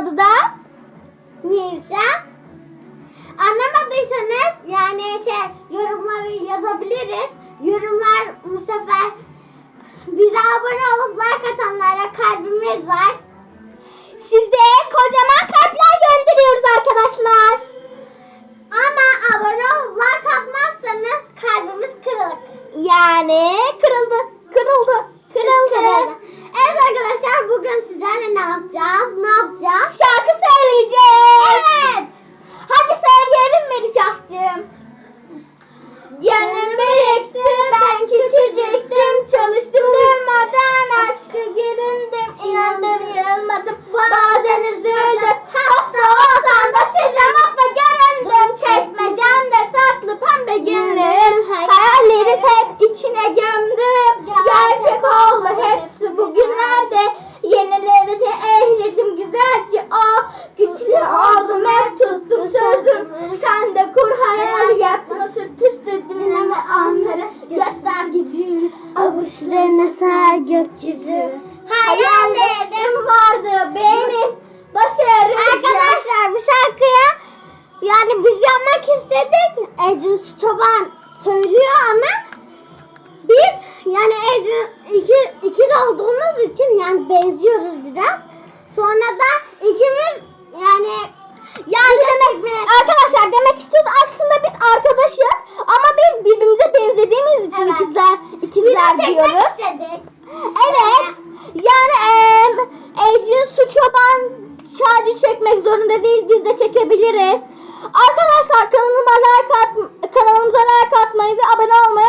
adı da Mirza. Anlamadıysanız yani şey yorumları yazabiliriz. Yorumlar bu sefer bize abone olup like atanlara kalbimiz var. size kocaman kalpler gönderiyoruz arkadaşlar. Ama abone olup like atmazsanız kalbimiz kırık. Yani kırıldı, avuçlarına ser gökyüzü. Hayallerim vardı benim, başarım. Arkadaşlar bu şarkıya yani biz yapmak istedik. Ecin Çoban söylüyor ama biz yani Ecin iki, ikiz olduğumuz için yani benziyoruz biraz. Sonra da ikimiz ediyoruz. Evet. Yani e, Ece suçu ben şadi çekmek zorunda değil. Biz de çekebiliriz. Arkadaşlar kanalıma like at, kanalımıza like atmayı ve abone olmayı